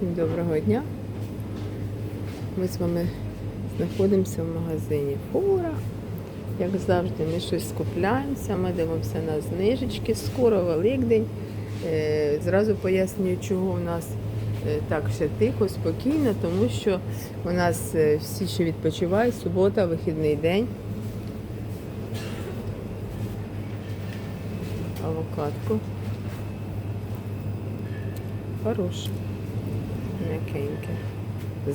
Всім доброго дня. Ми з вами знаходимося в магазині Фура. Як завжди, ми щось скупляємося, ми дивимося на знижечки. Скоро Великдень. Е, Зразу пояснюю, чого у нас е, так ще тихо, спокійно, тому що у нас е, всі ще відпочивають, субота, вихідний день. Авокадку. Хороше. М'якеньке.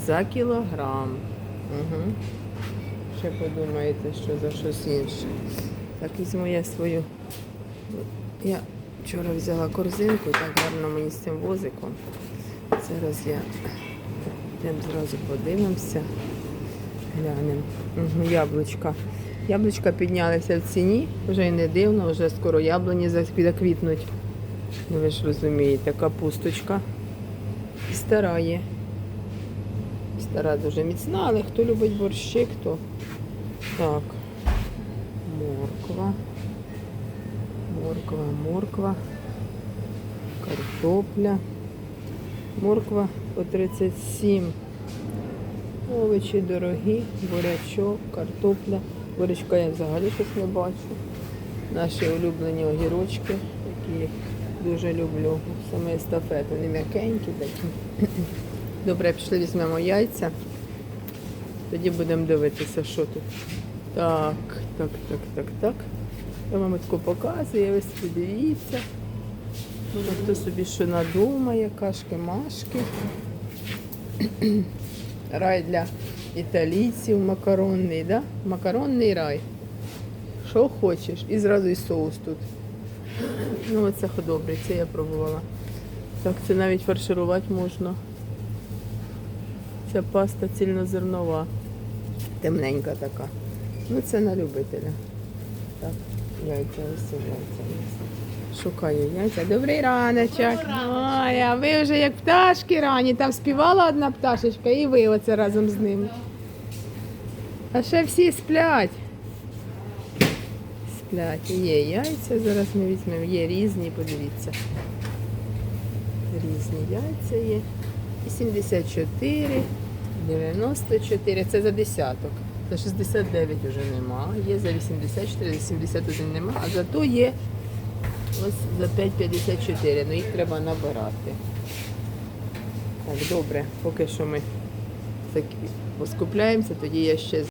За кілограм. Угу. Ще подумаєте, що за щось інше. Так, візьму я свою. Я вчора взяла корзинку, так гарно мені з цим возиком. Зараз я йдемо зразу подивимося. Глянемо. Угу, яблучка. Яблучка піднялися в ціні, вже й не дивно, вже скоро яблуні заквітнуть. Ну ви ж розумієте, капусточка. Стара є. Стара дуже міцна, але хто любить борщі, хто. Так. Морква. Морква, морква. Картопля. Морква по 37. Овочі дорогі, бурячок, картопля. Бурячка я взагалі щось не бачу. Наші улюблені огірочки, які дуже люблю. Саме естафет, вони м'якенькі такі. Добре, пішли візьмемо яйця. Тоді будемо дивитися, що тут. Так, так, так, так, так. Я вам таку показую, ви собі. Ну, Хто собі що надумає, кашки-машки. Рай для італійців макаронний, да? Макаронний рай. Що хочеш. І зразу і соус тут. Ну, оце добре, це я пробувала. Так, це навіть фарширувати можна. Ця паста цільнозернова. Темненька така. Ну, це на любителя. Так, яйця ось яйця. Шукаю яйця. Добрий раночок. Ой, а ви вже як пташки рані. Там співала одна пташечка і ви оце разом з ними. А ще всі сплять. Сплять. Є яйця, зараз ми візьмемо. Є різні, подивіться. Різні яйця є. 84, 94. Це за десяток. За 69 вже нема. Є за 84, за 71 нема, а зато є ось за 5,54. Ну їх треба набирати. Так, добре, поки що ми так поскупляємося, тоді я ще